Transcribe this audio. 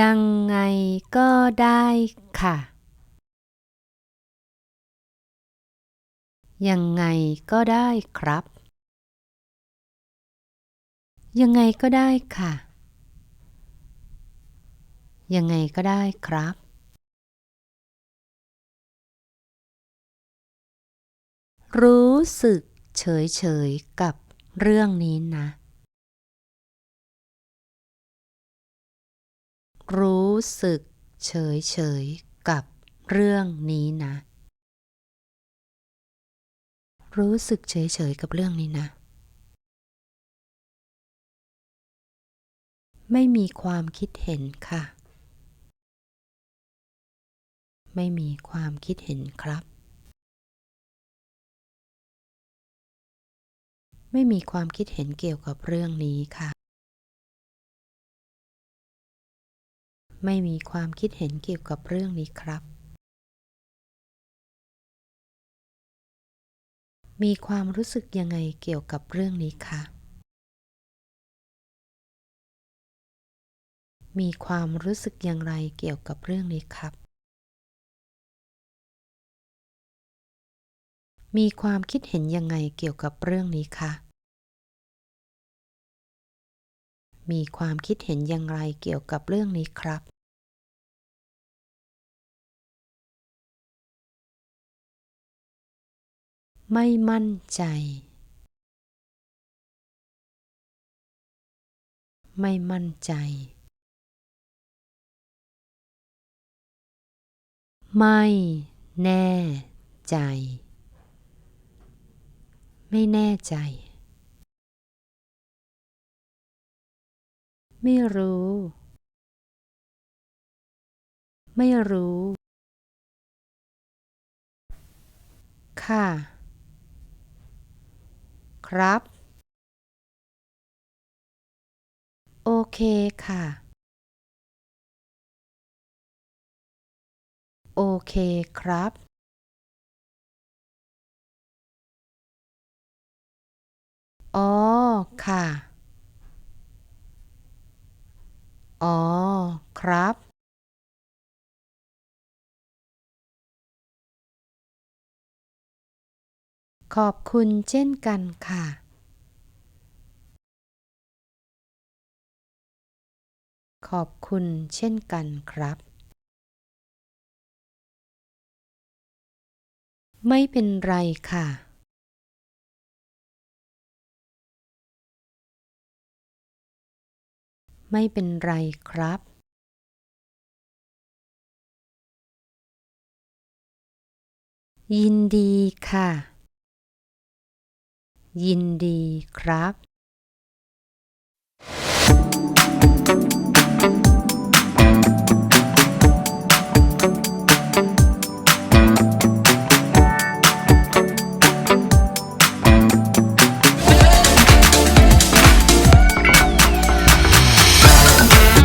ยังไงก็ได้ค่ะ ยังไงก็ได้ครับ ยังไงก็ได้ค่ะ ยังไงก็ได้ครับ รู้สึกเฉยๆกับเรื่องนี้นะ รู้สึกเฉยๆกับเรื่องนี้นะ รู้สึกเฉยๆกับเรื่องนี้นะ ไม่มีความคิดเห็นค่ะ ไม่มีความคิดเห็นครับ ไม่มีความคิดเห็นเกี่ยวกับเรื่องนี้ค่ะ ไม่มีความคิดเห็นเกี่ยวกับเรื่องนี้ครับ มีความรู้สึกยังไงเกี่ยวกับเรื่องนี้คะมีความรู้สึกอย่างไรเกี่ยวกับเรื่องนี้ครับ มีความคิดเห็นยังไงเกี่ยวกับเรื่องนี้คะมีความคิดเห็นอย่างไรเกี่ยวกับเรื่องนี้ครับ ไม่มั่นใจ ไม่มั่นใจ ไม่แน่ใจ ไม่แน่ใจ ไม่รู้ ไม่รู้ ค่ะ ครับ โอเคค่ะ โอเคครับ อ๋อ ค่ะ อ๋อ ครับ ขอบคุณเช่นกันค่ะขอบคุณเช่นกันครับ ไม่เป็นไรค่ะ ไม่เป็นไรครับ ยินดีค่ะ ยินดีครับ